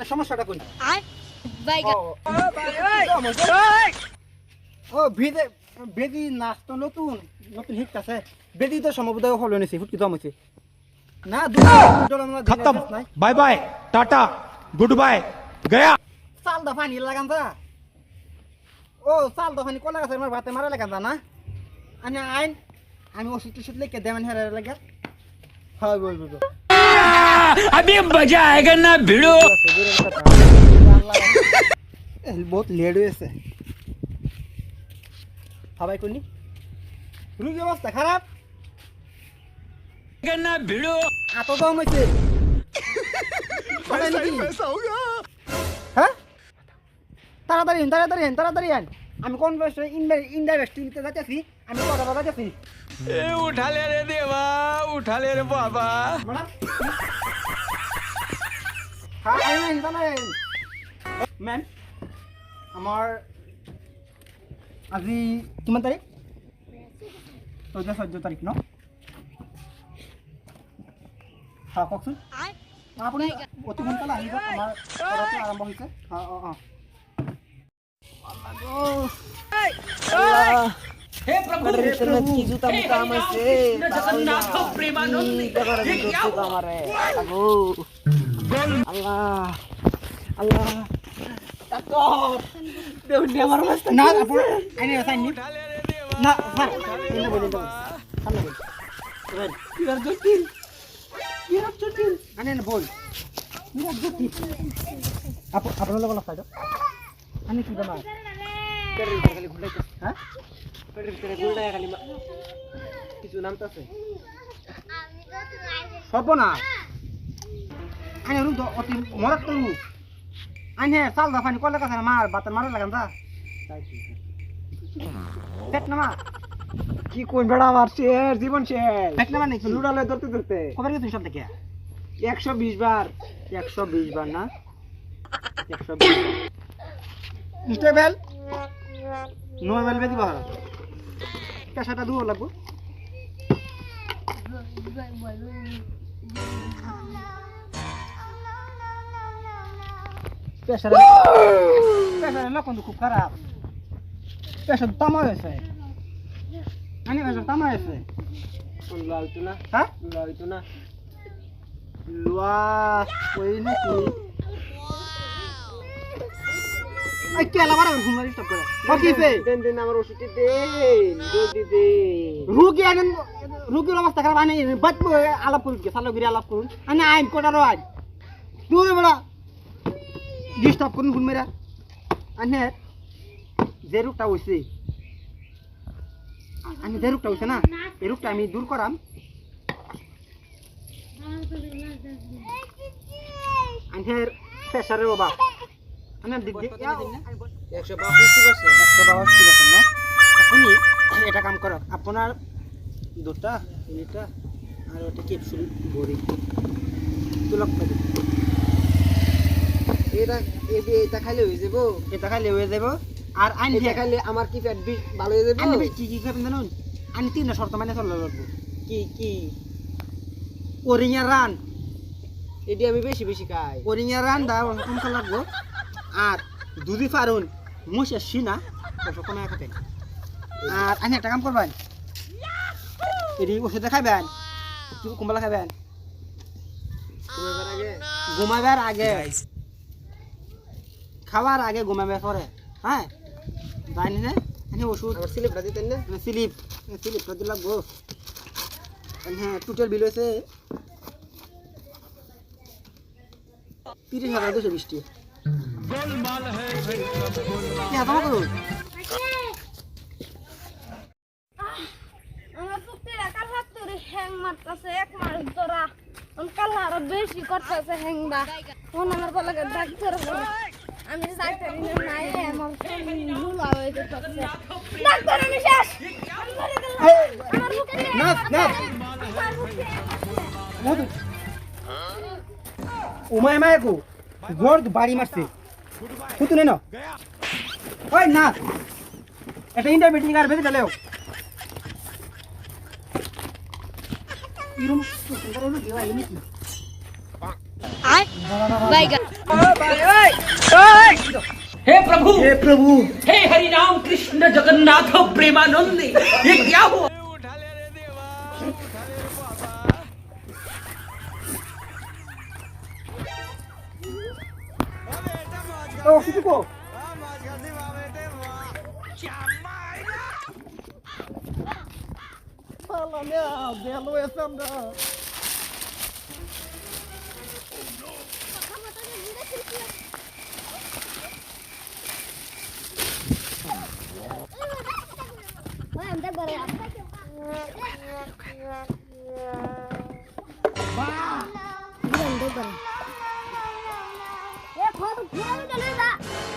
মানে সমস্যাটা কোন ও ভিদে বেদি নাচ তো নতুন নতুন হিট আছে। বেদি তো সমবদায় হলো নিছি ফুটকি দম হইছে। না খতম। Bye bye tata good bye Gaya. চাল দা পানি লাগান তা ও চাল দা পানি কোলা গাছের মার ভাতে মারা লাগান না? আমি আইন আমি ওষুধ টুষুধ লেখে দেবেন হেরার লাগে। হয় বলব अभी मजा आएगा ना भिड़ो বহুত লেট হয়েছে সবাই কোনি রুগী অবস্থা খারাপ ना भिड़ो এত দম হয়েছে সবাই নাকি? হ্যাঁ তাড়াতাড়ি আন, তাড়াতাড়ি আন, তাড়াতাড়ি আন। আমি কোন বয়সে নিতে যাচ্ছি আমি কথা বলা যাচ্ছি এ উঠালে রে দেবা উঠালে রে বাবা। হ্যাঁ, ম্যাম আমার আজি কিমান তারিখ? চৈধ্য চৈধ্য তারিখ ন? হ্যাঁ কওকচোন। মানে আপনি অতি সোনকালে আহিব আমার আরম্ভ হৈছে। হ্যাঁ অঁ অঁ। কি জুতা মুতা আমাইছে আমারে আগো আল্লাহ। আল্লাহ। দেউনি আমার অবস্থা না আপোনাৰ আইনে আইনি না স্যার এনে বলি সামনে বলি বিরাট জটিল বিরাট জটিল আনে না বল বিরাট জটিল আপ- আপোনাৰ লগত লগ আমি কি বেমাৰ পেটের ভিতরে খালি ঘুরলাইতেছে হ্যাঁ? পেটের ভিতরে ঘুরলাই খালি মা- কিছু নামতাছে সর্বনাশ। আইনে রুম তো অতি মরাত তো রুম। আইনে চাল দা পানি কলে কাছে মার বাতার মারা লাগান দা। পেট না মার। কি কোন বেড়া আমার শেষ জীবন শেষ। পেট না মার নাকি? লুডালে ধরতে ধরতে। খবর গেছিস সব থেকে? একশো বিশ বার। একশো বিশ বার না? একশো বিশ স্টেবেল নোবেল বেদি বাহার পেশাটা দূর লাগবো। পেশাটা পেশাটা লক্ষণ তো খুব খারাপ। পেশা তামা হয়েছে আনি পেশা তামা হয়েছে লোয়া হইতো না। হ্যাঁ? লোয়া হইতো না। কৰি নেকি এই কেলা বারা ঘুম মারি স্টপ করে। কইছে দেন দেন আমার ওষুধটি দেন জলদি দেন। রুগী আনেন রুগীর অবস্থা খারাপ আনি বাঁচবো আলাপ করুন কে সালো গিরি আলাপ করুন। আনি আইন কোটার আইন। দূরে বেড়া। ডিস্টার্ব করুন ঘুম মেরা আনে যে রোগটা হয়েছে আমি যে রোগটা হয়েছে না এই রোগটা আমি দূর করাম। আনহের প্রেশারের অভাব। আপনি এটা কাম করক আপনার দুটা তিনিটা তুলক এটা এটা খাইলে হয়ে যাব। এটা খাইলে হয়ে যাব। আর আইন এটা খাইলে আমার কি পেট বিষ ভালো হয়ে যাব? আইন কি কি খাবেন জানুন? আইন তিনটা শর্ত মানে চলে লাগবো। কি কি? রান। এটি আমি বেশি বেশি খাই। ওরিঙা রান দা কমতে লাগবো। আর দুধি ফারুন মুসে সিনা ওসব কমে খাবেন আর আইন একটা কাম করবেন। এটি ওষুধে খাবেন কুম্বলা খাবেন। ঘুমাবার আগে খাওয়ার আগে ঘুমাবার পরে হ্যাঁ? জানি না এনে ওষুধ। স্লিপটা দিতেন না? স্লিপ স্লিপ তো লাগবো। হ্যাঁ টোটাল বিল হয়েছে। তিরিশ হাজার দুশো বিশটি করুন আমার পুত্রেরা তোরে হ্যাং মারতাছে এক মাস ধরা আরও বেশি করতেছে হ্যাংবা ফোন আমার বলাকে ডাক্তার আমি ডাক্তার নাই আমার ভুলা হয়ে যেতেছে ডাক্তার আমি শেষ আমি মরে গেলাম। আমার পুত্রে নাচ নাচ মধু। উমায় মায়াকু গড় বাড়ি মারছে। खुद ले ना ओए ना एक इंटर मीटिंग कर भेज चले हो हे प्रभु हे प्रभु हे हरि राम कृष्ण जगन्नाथ प्रेमानंद ये क्या हुआ ও কিছু কো শালা মে বেলো এসম না Oye, anda por このゲームがルーザー